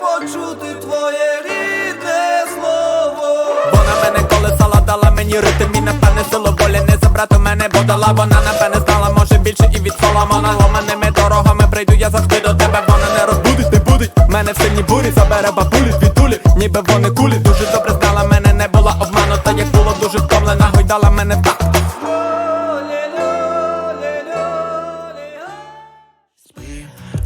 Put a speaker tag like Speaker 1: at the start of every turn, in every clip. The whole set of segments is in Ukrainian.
Speaker 1: Почути твоє рідне слово.
Speaker 2: Вона мене колесала, дала мені ритм і напевне силу волі не забрати мене подала Вона напевне знала, може більше і від Соломона. Ломаними дорогами прийду я завжди до тебе Вона не розбудить, не будить. Мене в сильній бурі забере бабулі звідулі Ніби вони кулі, дуже добре знала мене, не була обманута, як було дуже втомлена, гойдала мене в такт.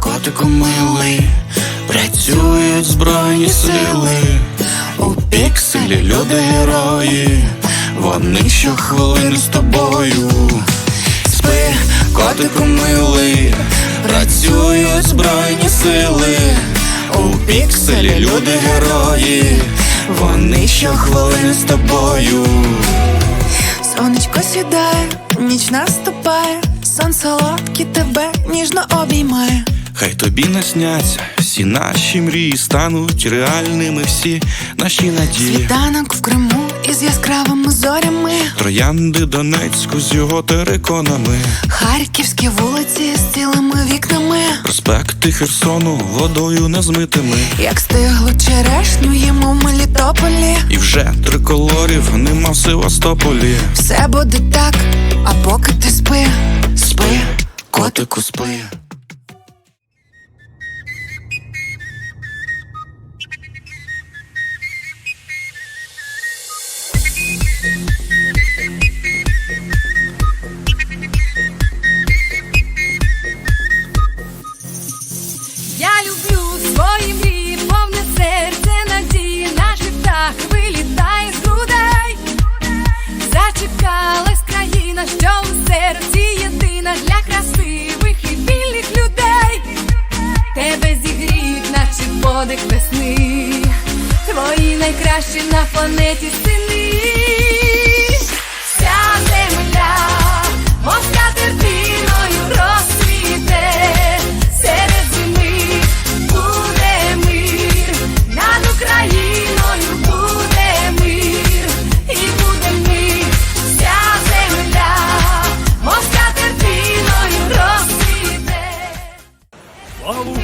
Speaker 3: Котику милий, працюють збройні сили, у пікселі люди герої, вони щохвилини з тобою. Спи, котику милий, працюють збройні сили, у пікселі люди герої, вони щохвилини з тобою.
Speaker 4: Сонечко сідає, ніч наступає, сон солодкий тебе ніжно обіймає.
Speaker 3: Хай тобі насняться всі наші мрії стануть реальними всі наші надії.
Speaker 4: Світанок в Криму із яскравими зорями,
Speaker 3: Троянди Донецьку з його териконами,
Speaker 4: харківські вулиці з цілими вікнами,
Speaker 3: проспекти Херсону водою незмитими.
Speaker 4: як стиглу черешню їмо в Мелітополі.
Speaker 3: І вже триколорів нема в Севастополі.
Speaker 4: Все буде так, а
Speaker 5: свої мрії, повне серце надії, наш птах вилітає з грудей. Зачекалась країна, що у серці єдина для красивих і вільних людей. Тебе зігріють, наче подих весни. Твої найкращі на планеті сини. Paulo